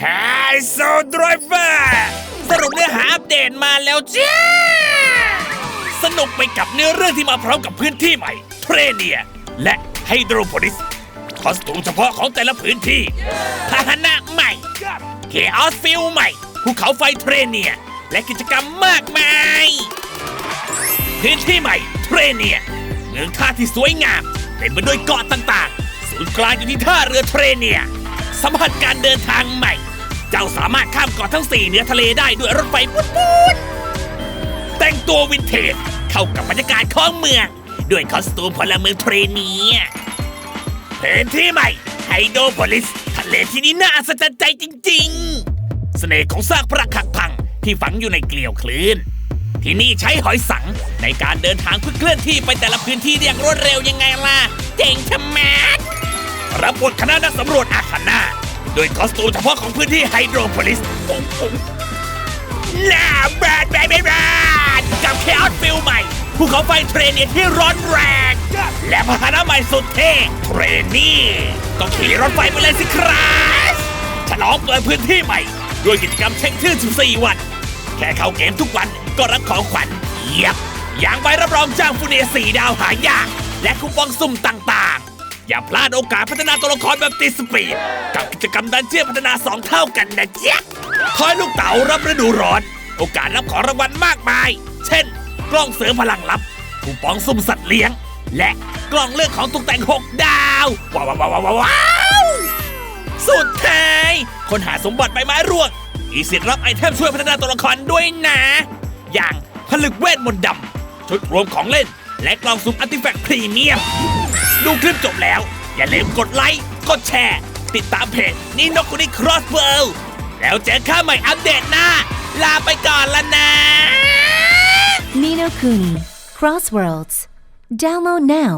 ไฮโซดรเวอร์สรุปเนื้อหาอัปเดตมาแล้วจ้าสนุกไปกับเนื้อเรื่องที่มาพร้อมกับพื้นที่ใหม่ เทรเนีย และไฮโดรโพลิส คอสตูมเฉพาะของแต่ละพื้นที่พาหนะใหม่เคออสฟิลใหม่ภูเขาไฟเทรเนีย และกิจกรรมมากมาย พื้นที่ใหม่เทรเนีย เมืองท่าที่สวยงามเต็มไปด้วยเกาะต่างๆ ศูนย์กลางอยู่ที่ท่าเรือเทรเนีย สัมผัสการเดินทางใหม่ เจ้าสามารถข้ามเกาะทั้งสี่เหนือทะเลได้ด้วยรถไฟปุ๊ดๆแต่งตัววินเทจเข้ากับบรรยากาศของเมือง ด้วยคอสตูมพลเมืองเทรเนียพื้นที่ใหม่ไฮโดรโพลิส ทะเลที่นี่น่าอัศจรรย์ใจจริง ๆ เสน่ห์ของซากปรักหักพังที่ฝังอยู่ในเกลียวคลื่นที่นี่ใช้หอยสังในการเดินทางเพื่อเคลื่อนที่ไปแต่ละพื้นที่อย่างรวดเร็วยังไงล่ะ เจ๋งชะมัด รับบทคณะนักสำรวจอาคาน่าโดยคอสตูมเฉพาะของพื้นที่ไฮโดรโพลิสน้าแบดแบดแบดแบดกับเคออสฟิลใหม่ภูเขาไฟเทรนเนียที่ร้อนแรง และพาหนะใหม่สุดเท่เทรนนี่ก็ขี่รถไฟไปเลยสิครับฉลองเปิดพื้นที่ใหม่ ด้วยกิจกรรมเช็คชื่อ 14 วัน แค่เข้าเกมทุกวันก็รับของขวัญเยียบอย่างใบรับรองจ้างฟูเนียสีดาวหายาก และคูปองสุ่มต่าง อย่าพลาดโอกาสพัฒนาตัวละครแบบติดสปีด กับกิจกรรมดันเจี้ยนพัฒนา 2 เท่ากันนะเจ๊ะทอยลูกเต๋ารับฤดูร้อน โอกาสรับของรางวัลมากมาย เช่น กล้องเสริมพลังลับคูปองสุ่มสัตว์เลี้ยง และกล้องเลือกของตกแต่ง 6 ดาว ว้าวว้าวว้าวว้าวว้าวสุดท้ายคนหาสมบัติใบไม้ร่วงมีสิทธิ์รับไอเทมช่วยพัฒนาตัวละครด้วยนะ อย่างผลึกเวทมนต์ดำชุดรวมของเล่น และกล่องสุ่มอัติแฟกต์พรีเมียม ดูคลิปจบแล้ว อย่าลืมกดไลค์ กดแชร์ ติดตามเพจนี่นกคุนี่ครอสเวิลด์แล้วเจอข้าใหม่อัปเดตหน้า ลาไปก่อนละนะ Nino Kuni Crossworlds. Download now